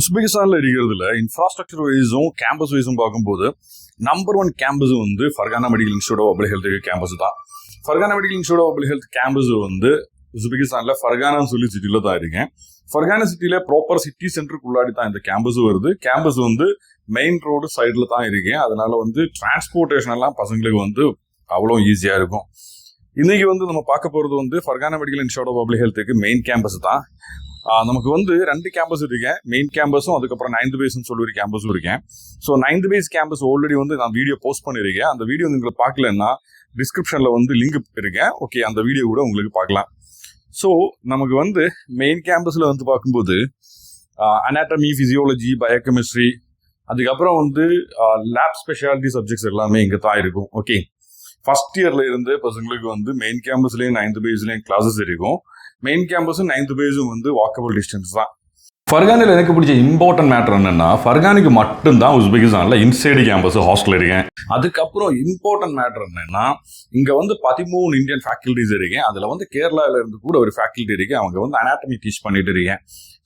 உஸ்பெகிஸ்தானில் இருக்கிறதுல இன்ஃப்ராஸ்ட்ரக்சர் வைஸும் கேம்பஸ் வைஸும் பார்க்கும்போது நம்பர் ஒன் கேம்பஸ் வந்து Fergana medical institute of public health campus தான். Fergana medical institute of public health campus வந்து உஸ்பெகிஸ்தானில் ஃபர்கானான்னு சொல்லி சிட்டியில் தான் இருக்கேன். ஃபர்கானா சிட்டியில் ப்ராப்பர் சிட்டி சென்டருக்குள்ளாடி தான் இந்த கேம்பஸ் வருது. கேம்பஸ் வந்து மெயின் ரோடு சைடில் தான் இருக்கேன். அதனால வந்து டிரான்ஸ்போர்ட்டேஷன் எல்லாம் பசங்களுக்கு வந்து அவ்வளோ ஈஸியாக இருக்கும். இன்னைக்கு வந்து நம்ம பார்க்க போகிறது வந்து Fergana medical institute of public ஹெல்த்துக்கு மெயின் கேம்பஸ் தான். நமக்கு வந்து ரெண்டு கேம்பஸ் இருக்கேன். மெயின் கேம்பஸும் அதுக்கப்புறம் நைன்த் பேஸ்னு சொல்லி ஒரு கேம்பஸும் இருக்கேன். So ninth phase campus already வந்து நான் வீடியோ போஸ்ட் பண்ணியிருக்கேன். அந்த வீடியோ நீங்கள் பார்க்கலன்னா டிஸ்கிரிப்ஷனில் வந்து லிங்க் இருக்கேன். ஓகே அந்த வீடியோ கூட உங்களுக்கு பார்க்கலாம். ஸோ நமக்கு வந்து மெயின் கேம்பஸில் வந்து பார்க்கும்போது அனாட்டமி ஃபிசியோலஜி பயோகெமிஸ்ட்ரி அதுக்கப்புறம் வந்து லேப் ஸ்பெஷாலிட்டி சப்ஜெக்ட்ஸ் எல்லாமே இங்கே தான் இருக்கும். ஓகே ஃபர்ஸ்ட் இயர்ல இருந்து பசங்களுக்கு வந்து மெயின் கேம்பஸ்லேயும் நைன்த் பேஸ்லேயும் கிளாஸஸ் இருக்கும். மெயின் கேம்பஸும் நைன்த் பேஸும் வந்து வாக்கபிள் டிஸ்டன்ஸ் தான். ஃபர்கானில் எனக்கு பிடிச்ச இம்பார்ட்டன்ட் மேட்டர் என்னன்னா ஃபர்கானிக்கு மட்டும்தான் உஸ்பெகிஸ்தான்ல இன்சைடு கேம்பஸ் ஹாஸ்டல் இருக்கேன். அதுக்கப்புறம் இம்பார்ட்டன்ட் மேட்டர் என்னன்னா இங்கே வந்து பதிமூணு இந்தியன் ஃபேக்கல்டிஸ் இருக்கேன். அதில் வந்து கேரளாவில் இருந்து கூட ஒரு ஃபேக்கல்டி இருக்கேன். அவங்க வந்து அனாட்டமி டீச் பண்ணிட்டு இருக்கேன்.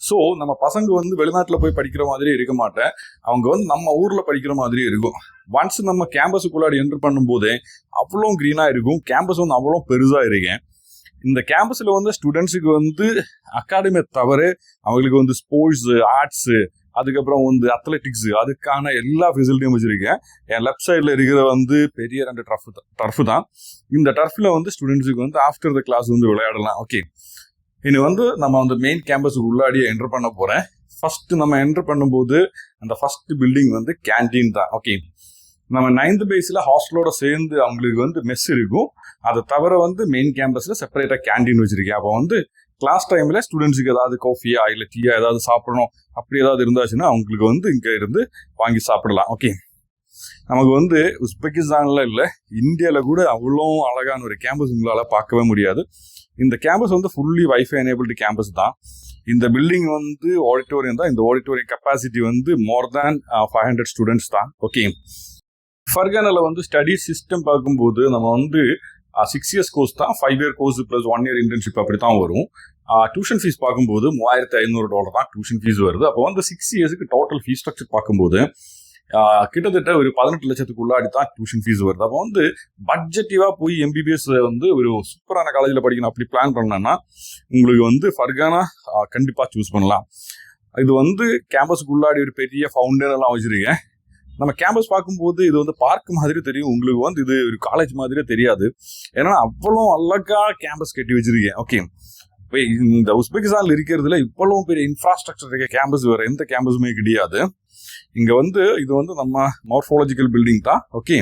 ஸோ நம்ம பசங்க வந்து வெளிநாட்டில் போய் படிக்கிற மாதிரி இருக்க மாட்டேன். அவங்க வந்து நம்ம ஊரில் படிக்கிற மாதிரி இருக்கும். ஒன்ஸ் நம்ம கேம்பஸுக்குள்ளாடி என்ட்ரு பண்ணும்போதே அவ்வளோ க்ரீனாக இருக்கும். கேம்பஸ் வந்து அவ்வளோ பெருசாக இருக்கேன். இந்த கேம்பஸில் வந்து ஸ்டூடெண்ட்ஸுக்கு வந்து அகாடமியை தவிர அவங்களுக்கு வந்து ஸ்போர்ட்ஸு ஆர்ட்ஸு அதுக்கப்புறம் வந்து அத்லெட்டிக்ஸு அதுக்கான எல்லா ஃபெசிலிட்டியும் வச்சுருக்கேன். என் லெஃப்ட் சைடில் இருக்கிற வந்து பெரிய ரெண்டு டர்ஃப் டர்ஃப் தான். இந்த டர்ஃபில் வந்து ஸ்டூடெண்ட்ஸுக்கு வந்து ஆஃப்டர் த கிளாஸ் வந்து விளையாடலாம். ஓகே இனி வந்து நம்ம வந்து மெயின் கேம்பஸுக்கு உள்ளாடியே என்டர் பண்ண போகிறேன் ஃபஸ்ட்டு நம்ம என்டர் பண்ணும்போது அந்த ஃபஸ்ட்டு பில்டிங் வந்து கேன்டீன் தான். ஓகே நம்ம நைன்த் பேஸில் ஹாஸ்டலோட சேர்ந்து அவங்களுக்கு வந்து மெஸ் இருக்கும். அதை தவிர வந்து மெயின் கேம்பஸில் செப்பரேட்டாக கேண்டீன் வச்சிருக்கேன். அப்போ வந்து கிளாஸ் டைமில் ஸ்டூடெண்ட்ஸுக்கு ஏதாவது காஃபியா இல்லை டீயா ஏதாவது சாப்பிடணும். அப்படி ஏதாவது இருந்தாச்சுன்னா அவங்களுக்கு வந்து இங்கே இருந்து வாங்கி சாப்பிடலாம். ஓகே நமக்கு வந்து உஸ்பெகிஸ்தான்ல இல்லை இந்தியாவில் கூட அவ்வளோ அழகான ஒரு கேம்பஸ் உங்களால் பார்க்கவே முடியாது. இந்த கேம்பஸ் வந்து ஃபுல்லி வைஃபை எனேபிள்டு கேம்பஸ் தான். இந்த பில்டிங் வந்து ஆடிட்டோரியம் தான். இந்த ஆடிட்டோரியம் கெப்பாசிட்டி வந்து more than five hundred students தான். ஓகே ஃபர்கனில் வந்து ஸ்டடி சிஸ்டம் பார்க்கும்போது நம்ம வந்து சிக்ஸ் இயர்ஸ் கோர்ஸ் தான் five year course plus one year internship அப்படி தான் வரும் டியூஷன் ஃபீஸ் பார்க்கும்போது மூவாயிரத்தி ஐநூறு டாலர் தான் டியூஷன் ஃபீஸ் வருது. அப்போ வந்து சிக்ஸ் இயர்ஸுக்கு டோட்டல் ஃபீஸ் ஸ்ட்ரக்சர் பார்க்கும்போது கிட்டத்தட்ட ஒரு பதினெட்டு லட்சத்துக்கு உள்ளாடி தான் டியூஷன் ஃபீஸ் வருது. அப்போ வந்து பட்ஜெட்டிவாக போய் எம்பிபிஎஸ் வந்து ஒரு சூப்பரான காலேஜில் படிக்கணும் அப்படி பிளான் பண்ணேன்னா உங்களுக்கு வந்து ஃபர்கானா கண்டிப்பாக சூஸ் பண்ணலாம். இது வந்து கேம்பஸ்க்கு உள்ளாடி ஒரு பெரிய ஃபவுண்டர் எல்லாம் வச்சுருக்கேன். நம்ம கேம்பஸ் பார்க்கும்போது இது வந்து பார்க் மாதிரி தெரியும். உங்களுக்கு வந்து இது ஒரு காலேஜ் மாதிரியே தெரியாது. ஏன்னா அவ்வளோ அழகா கேம்பஸ் கட்டி வச்சிருக்கேன் ஓகே இப்போ இந்த உஸ்பெகிஸ்தான்ல இருக்கிறதுல இவ்வளோ பெரிய இன்ஃப்ராஸ்ட்ரக்சர் இருக்க கேம்பஸ் வேற எந்த கேம்பஸுமே கிடையாது. இங்க வந்து இது வந்து நம்ம மார்ஃபாலஜிக்கல் பில்டிங் தான். ஓகே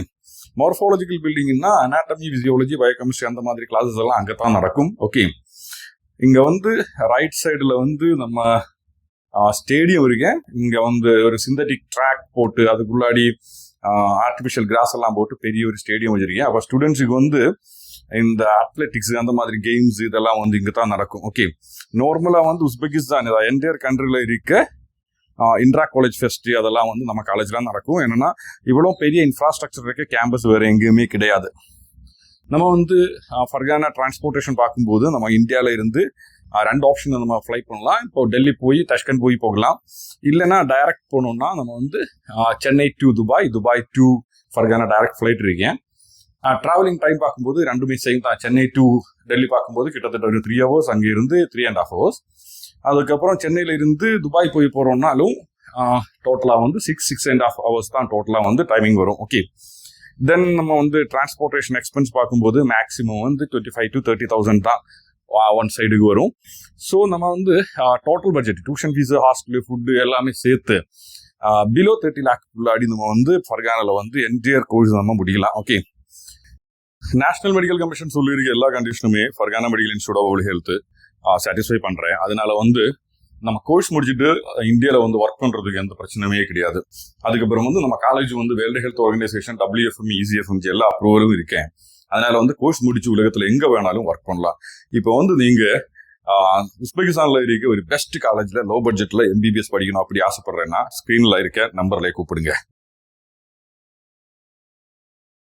மார்ஃபாலஜிக்கல் பில்டிங்னா அனாட்டமி பிசியாலஜி பயோகெமிஸ்ட்ரி அந்த மாதிரி கிளாஸஸ் எல்லாம் அங்கே தான் நடக்கும். ஓகே இங்க வந்து ரைட் சைடுல வந்து நம்ம ஸ்டேடியம் இருக்கேன் இங்க வந்து ஒரு சிந்தட்டிக் ட்ராக் போட்டு அதுக்குள்ளாடி ஆர்டிபிஷியல் கிராஸ் எல்லாம் போட்டு பெரிய ஒரு ஸ்டேடியம் வச்சிருக்கேன் அப்போ ஸ்டூடெண்ட்ஸுக்கு வந்து இந்த அத்லெட்டிக்ஸ் அந்த மாதிரி கேம்ஸ் இதெல்லாம் வந்து இங்கே தான் நடக்கும் ஓகே நார்மலாக வந்து உஸ்பெகிஸ்தான் என்டையர் கண்ட்ரியில் இருக்க இன்ட்ரா காலேஜ் ஃபெஸ்ட் அதெல்லாம் வந்து நம்ம காலேஜ்லாம் நடக்கும். என்னன்னா இவ்வளோ பெரிய இன்ஃப்ராஸ்ட்ரக்சர் இருக்க கேம்பஸ் வேற எங்கேயுமே கிடையாது. நம்ம வந்து ஃபர்கானா டிரான்ஸ்போர்ட்டேஷன் பார்க்கும்போது நம்ம இந்தியாவில இருந்து ரெண்டு ஆப்ஷன் நம்ம ஃப்ளை பண்ணலாம். இப்போ டெல்லி போய் தஷ்கண்ட் போய் போகலாம். இல்லைன்னா டைரக்ட் போகணும்னா நம்ம வந்து Chennai to Dubai Dubai to Fergana direct flight இருக்கேன். ட்ராவலிங் டைம் பார்க்கும்போது ரெண்டுமே சேம் தான். சென்னை டு டெல்லி பார்க்கும்போது கிட்டத்தட்ட ஒரு த்ரீ ஹவர்ஸ் அங்கே இருந்து த்ரீ அண்ட் ஹாஃப் ஹவர்ஸ் அதுக்கப்புறம் சென்னையில் இருந்து துபாய் போய் போகிறோம்னாலும் டோட்டலாக வந்து six six and half hours தான் டோட்டலாக வந்து டைமிங் வரும். ஓகே தென் நம்ம வந்து டிரான்ஸ்போர்ட்டேஷன் எக்ஸ்பென்ஸ் பார்க்கும்போது மேக்ஸிமம் வந்து twenty five to thirty thousand தான் ஒன் சைடுக்கு வரும். ஸோ நம்ம வந்து total budget tuition fees hostel food எல்லாமே சேர்த்து பிலோ தேர்ட்டி லேக் உள்ளாடி நம்ம வந்து ஃபர்கானில் வந்து என்டிஆர் கோர்ஸ் நம்ம முடிக்கலாம் ஓகே நேஷனல் மெடிக்கல் கமிஷன் சொல்லியிருக்க எல்லா கண்டிஷனுமே Fergana medical institute of health satisfy பண்ணுறேன் அதனால வந்து நம்ம கோர்ஸ் முடிச்சுட்டு இந்தியாவில் வந்து ஒர்க் பண்ணுறதுக்கு எந்த பிரச்சனையுமே கிடையாது. அதுக்கப்புறம் வந்து நம்ம காலேஜ் வந்து world health organization WFM ECFMG எல்லா அப்ரூவலும் இருக்கேன். அதனால வந்து கோர்ஸ் முடிச்சு உலகத்தில் எங்கே வேணாலும் ஒர்க் பண்ணலாம். இப்போ வந்து நீங்கள் உஸ்பெகிஸ்தான்ல இருக்க ஒரு பெஸ்ட் காலேஜ்ல லோ பட்ஜெட்ல எம்பிபிஎஸ் படிக்கணும் அப்படி ஆசைப்படுறேன்னா ஸ்கிரீன்ல இருக்க நம்பர்ல கூப்பிடுங்க.